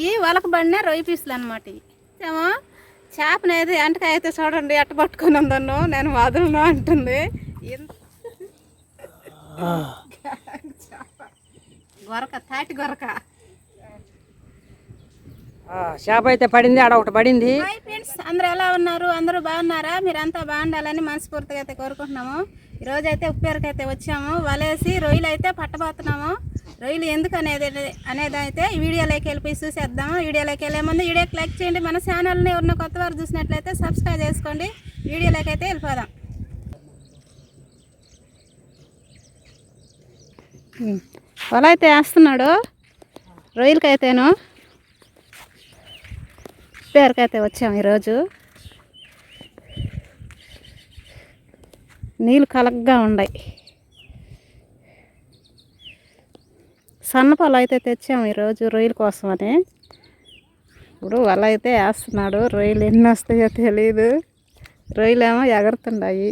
ఈ వలకబడిన రొయ్య పీసులు అనమాట ఏమో చేపనేది అంటకాయ అయితే చూడండి ఎట్ట పట్టుకొని ఉందన్ను నేను వదలను అంటుంది. గొరక తాటి గొరక. చేప అయితే పడింది ఆడ ఒకటి పడింది. ఫ్రెండ్స్ అందరూ ఎలా ఉన్నారు? అందరూ బాగున్నారా? మీరంతా బాగుండాలని మనస్ఫూర్తిగా అయితే కోరుకుంటున్నాము. ఈరోజు అయితే ఉప్పేరుకు అయితే వచ్చాము. వలేసి రొయ్యలు అయితే పట్టబోతున్నాము. రొయ్యలు ఎందుకు అనేది అనేది అయితే ఈ వీడియోలోకి వెళ్ళిపోయి చూసేద్దాము. వీడియోలోకి వెళ్ళే ముందు వీడియోకి లైక్ చేయండి. మన ఛానల్ని ఎవరిన కొత్త వారు చూసినట్లయితే సబ్స్క్రైబ్ చేసుకోండి. వీడియోలోకి అయితే వెళ్ళిపోదాం. వల అయితే వేస్తున్నాడు. రొయ్యలకైతేను పేరుకైతే వచ్చాము ఈరోజు. నీళ్ళు కలగ్గా ఉన్నాయి సన్నపాలు అయితే తెచ్చాము ఈరోజు రొయ్యల కోసమని. ఇప్పుడు వల అయితే వేస్తున్నాడు. రొయ్యలు ఎన్ని వస్తాయో తెలియదు రొయ్యలు ఏమో ఎగరుతున్నాయి.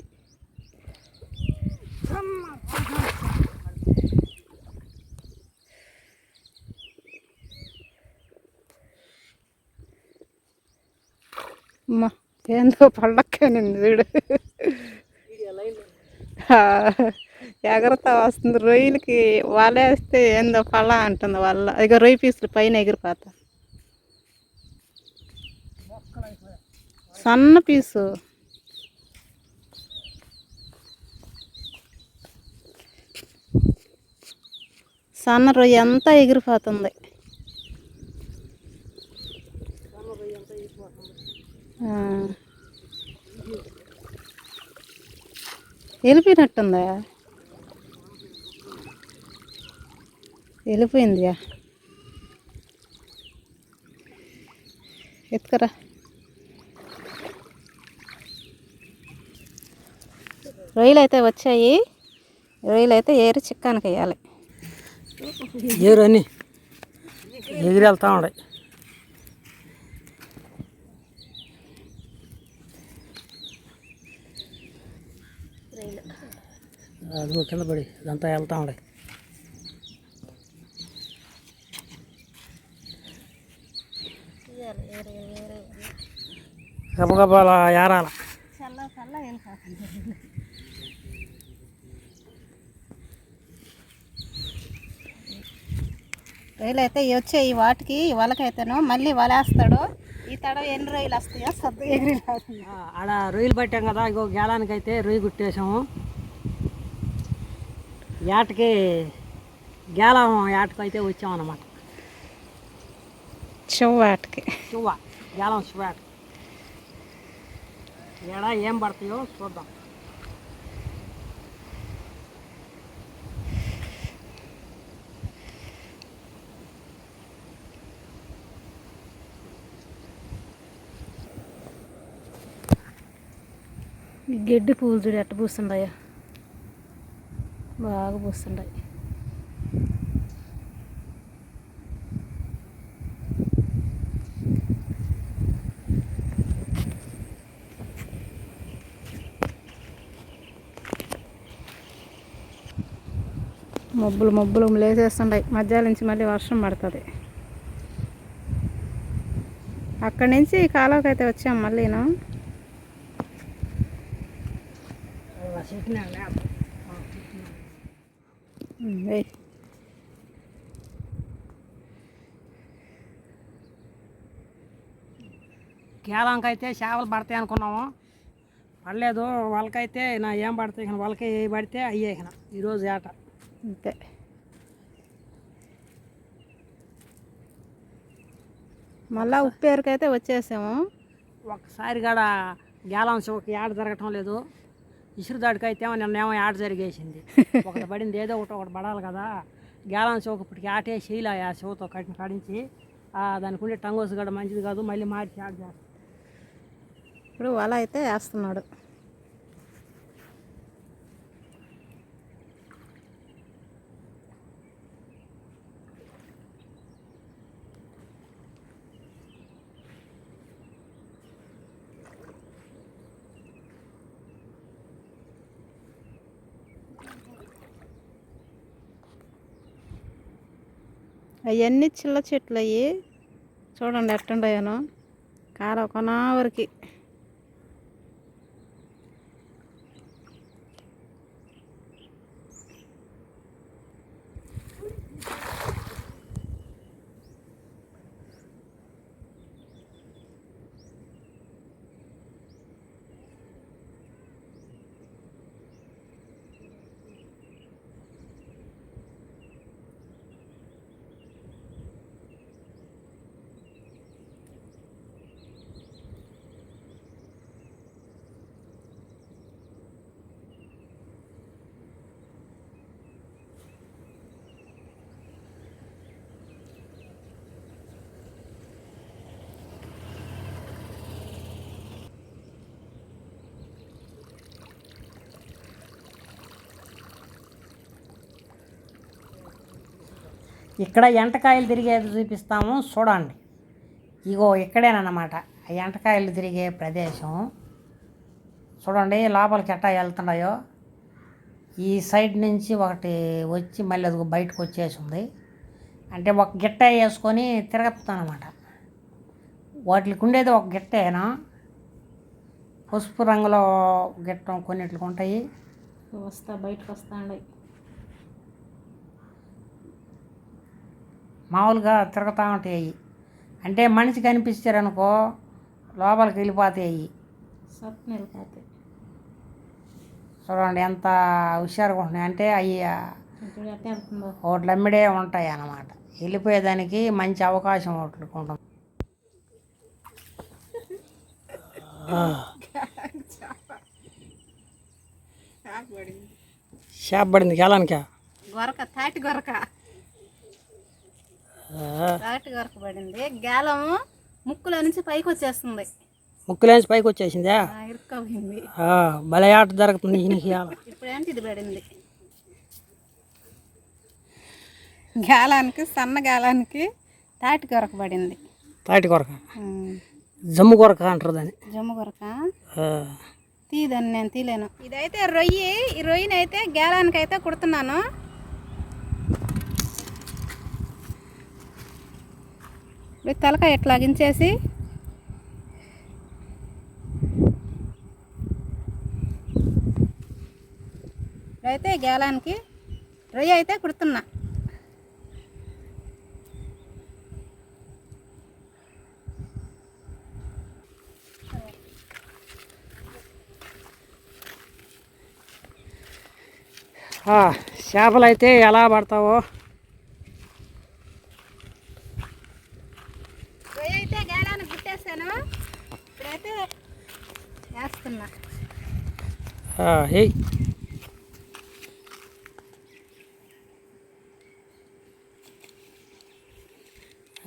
అమ్మా ఏందో పళ్ళక్కనింది చూడు జాగ్రత్త వస్తుంది. రొయ్యలకి వలేస్తే ఏందో పళ్ళ అంటుంది వాళ్ళ. ఇక రొయ్య పీసులు పైన ఎగిరిపోతా. సన్న పీసు. సన్న రొయ్య అంతా ఎగిరిపోతుంది. ఆ. వెళ్ళిపోయినట్టుందా వెళ్ళిపోయిందియా ఎత్తుకరా. రొయ్యలు అయితే వచ్చాయి. రొయ్యలు అయితే ఏరి చిక్కానికి వేయాలి. ఏరు అన్ని. ఎగిరి వెళ్తా ఉన్నాయి అది కింద పడి ఇదంతా వెళ్తా ఉన్నాయి. గబగబాల ఏరాల. రొయ్యలు అయితే ఇవి వచ్చాయి వాటికి ఈ వలకైతేను మళ్ళీ వలేస్తాడు ఈ తడవ ఎన్ని రొయ్యలు వస్తాయో సద్దు ఎగిరి ఆడ రొయ్యలు పట్టాం కదా ఇంకో గేలానికి అయితే రొయ్యి కుట్టేసాము ఏటకి గేలం ఏటకు అయితే వచ్చామన్నమాట. చెవు వాటికి శువ గేలం శువేట ఎడ ఏం పడతాయో చూద్దాం. ఈ గడ్డి పూలు చూడు ఎట్ట పూస్తుండయా బాగా పూస్తుండయి మబ్బులు మబ్బులు లేచేస్తుంటాయి మధ్యాహ్నం నుంచి మళ్ళీ వర్షం పడుతుంది. అక్కడి నుంచి ఈ కాలువకి అయితే వచ్చాం మళ్ళీను ఉమ్, అయితే చేపలు పడతాయి అనుకున్నాము. పడలేదు వాళ్ళకైతే నా ఏం పడతాయి ఇక వాళ్ళకి ఏ పడితే అయ్యాయి ఇక ఈరోజు ఆట అంతే మళ్ళా ఉప్పేరుకైతే వచ్చేసాము. ఒక్కసారి కూడా గేలం ఒక ఏట జరగటం లేదు. ఇసురుదాడికి అయితే నిన్న ఏమో ఏట జరిగేసింది. ఒకటి పడింది ఏదో ఒకటి ఒకటి పడాలి కదా. గేలం చౌక ఇప్పటికి ఆటే చేయలే ఆ చెవుతో కట్టిన కడించి దానికి ఉండే టంగోస్ కూడా మంచిది కాదు మళ్ళీ మార్చి యాడ్ చేస్తాం. ఇప్పుడు వల అయితే వేస్తున్నాడు. అవన్నీ చిల్ల చెట్లు అయ్యి చూడండి ఎట్టుండయోనో. కాలువ కొనా వరకు. ఇక్కడ ఎంటకాయలు తిరిగేది చూపిస్తాము చూడండి. ఇగో ఇక్కడేనమాట ఆ ఎంటకాయలు తిరిగే ప్రదేశం. చూడండి లోపలికి ఎట్టా వెళ్తున్నాయో. ఈ సైడ్ నుంచి ఒకటి వచ్చి మళ్ళీ అది బయటకు వచ్చేసింది అంటే ఒక గిట్ట వేసుకొని తిరగతానమాట వాటికి ఉండేది ఒక గిట్టేనా? పసుపు రంగులో గిట్టం కొన్నిట్లు ఉంటాయి వస్తా బయటకు వస్తాయి మామూలుగా తిరుగుతూ ఉంటాయి అంటే మనిషి కనిపించారనుకో లోపలికి వెళ్ళిపోతాయి చూడండి ఎంత హుషారుగా ఉంటున్నాయి. అంటే అవి ఓట్లు అమ్మిడే ఉంటాయి అన్నమాట వెళ్ళిపోయేదానికి మంచి అవకాశం ఓట్లకు ఉంటుంది షాప్ పడింది. గెలానికా గొరక తాటి గొరక. తాటి గొరక పడింది గాలము ముక్కులో నుంచి పైకి వచ్చేస్తుంది. ముక్కులేసి పైకి వచ్చేసిందా? ఆ, ఇరుక్కపోయింది. భలే ఆట. ఇప్పుడేంటి ఇది పడింది? గాలానికి సన్న గాలానికి తాటి గొరక పడింది. తాటి కొరక. జమ్ము కొరక అంటారు దాన్ని. జమ్ము గొరక ఆ. తీదని నేను తీలేను ఇదైతే రొయ్యి ఈ రొయ్యని అయితే గేలానికి అయితే కుడుతున్నాను. ఇప్పుడు తలకాయ ఇట్లా గించేసి అయితే గేలానికి రొయ్య అయితే కుడుతున్నా. ఆ, చేపలు అయితే ఎలా పడతావో రొయ్య అయితే గేలానికి కుట్టేసాను ఇప్పుడైతే వేస్తున్నా ఏయ్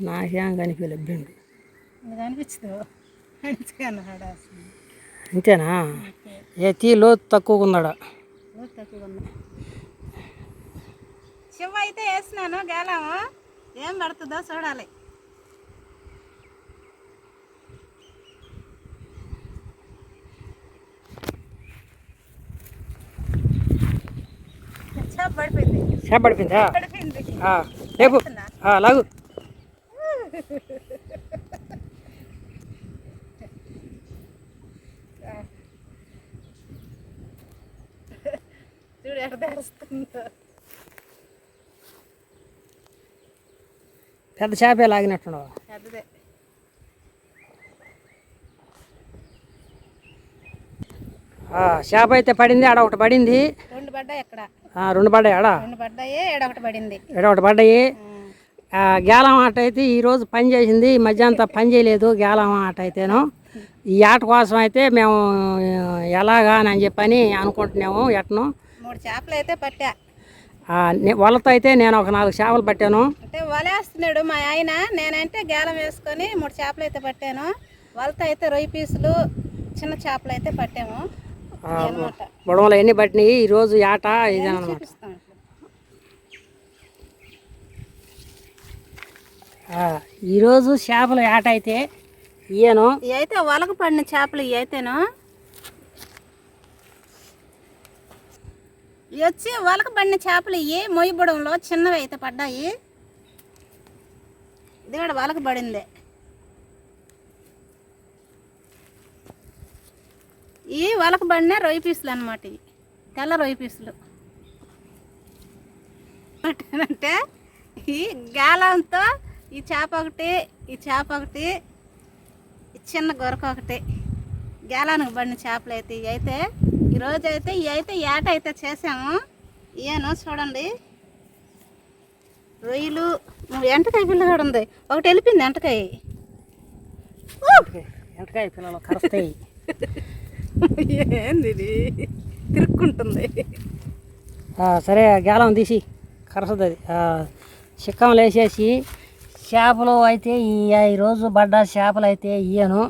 నాకేం కనిపించలేదు బిండు అంతేనా? ఏ తీ లోతు తక్కువగా ఉన్నాడా శివ అయితే వేసినాను గేలాము? ఏం పడుతుందో చూడాలి చేప పడిపోయింది. లాగు. చూడు ఎక్కడ తెరుస్తుందో. పెద్ద చేపే లాగినట్టున్నావు? పెద్దదే. చేప అయితే పడింది ఆడ ఒకటి పడింది. రెండు పడ్డాయి ఎక్కడ రెండు పడ్డాయి రెండు పడ్డాయి పడింది. పడ్డాయి. గేలం ఆట అయితే ఈరోజు పని చేసింది. ఈ మధ్య అంతా పని చేయలేదు గేలం ఆట అయితేను. ఈ ఆట కోసం అయితే మేము ఎలాగా అని చెప్పని అనుకుంటున్నాము ఎట్ను. మూడు చేపలు అయితే పట్టా. వలతో అయితే నేను ఒక నాలుగు చేపలు పట్టాను. అంటే వలేస్తున్నాడు మా ఆయన. నేనంటే గేలం వేసుకొని మూడు చేపలు అయితే పట్టాను. వలతో అయితే రొయ్యి పీసులు చిన్న చేపలు అయితే పట్టాము. బుడమలు ఎన్ని పట్టినాయి. ఈరోజు ఈ ఆట ఇదేనమాట చూపిస్తాం ఈరోజు చేపల ఆట అయితే ఇయ్యను. అయితే వలకు పడిన చేపలు ఇవి అయితేను. ఇవి వచ్చి వలకు పడిన చేపలు ఇవి మొయ్యబడంలో చిన్నవి అయితే పడ్డాయి. ఇది కూడా వలకు పడిందే. ఈ వలకబడిన రొయ్య పీసులు అనమాట ఇవి. తెల్ల రొయ్య పీసులు. అంటే ఈ గాలంతో ఈ చేప ఒకటి ఈ చేప ఒకటి ఈ చిన్న గొరక ఒకటి. గేలానికి పడిన చేపలు అయితే ఇవి. అయితే ఈరోజు అయితే ఇవి అయితే ఏట అయితే చేసాము. ఇయ్యాను చూడండి. రొయ్యలు ఎంటకాయ పిల్ల కూడా ఉంది. ఒకటి వెళ్ళిపోయింది ఎంటకాయ. ఎంటకాయ పిల్లలు కరుస్తాయి. ఏంది తిరుక్కుంటుంది. సరే గేలం తీసి కరసదు చిక్కం వేసేసి చేపలు అయితే ఈ ఈరోజు పడ్డ చేపలు అయితే ఇయ్యను.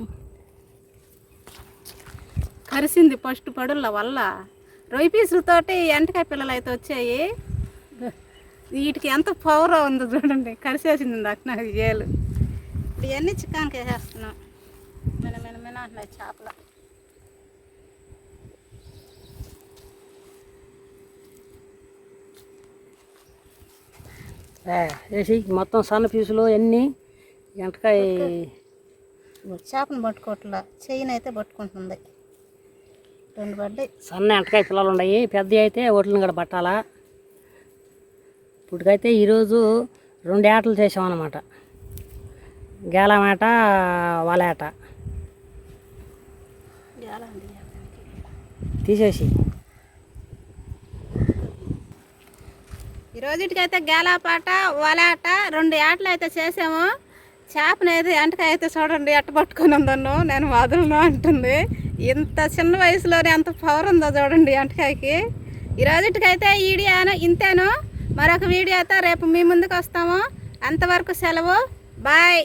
కరిసింది ఫస్ట్ పడుల వల్ల. రొయ్య పీసులతోటి ఎంటకాయ పిల్లలు అయితే వచ్చాయి. వీటికి ఎంత పవర్ ఉందో చూడండి. కరిసేసింది నాకు నాకు ఏలు ఇప్పుడు ఇవన్నీ చికెన్కి వేసేస్తున్నాం మిన మిన మిన అంటున్నాయి చేపలు. వేసి మొత్తం సన్న పీసులు అన్నీ ఎంటకాయ చేపను పట్టుకోవట్లా. చెయ్యిని అయితే పట్టుకుంటుంది. రెండు పడ్డాయి. సన్న ఎంటకాయ పిల్లలు ఉన్నాయి పెద్ద అయితే ఒడ్లను కూడా పట్టాలా? ఇప్పటికైతే ఈరోజు రెండు ఏటలు చేసామన్నమాట గేలమేట వలేట. తీసేసి. ఈ రోజుటికైతే గేలాపాట వలాట రెండు ఆటలు అయితే చేసాము. చేపనైతే వెంటకాయ ఎంటకాయ అయితే చూడండి ఎట్ట పట్టుకొని ఉందన్ను నేను వదలను అంటుంది. ఇంత చిన్న వయసులోనే ఎంత పవర్ ఉందో చూడండి ఎంటకాయకి ఈ రోజుటికైతే వీడియోను ఇంతేను. మరొక వీడియోతో రేపు మీ ముందుకు వస్తాము. అంతవరకు సెలవు. బాయ్.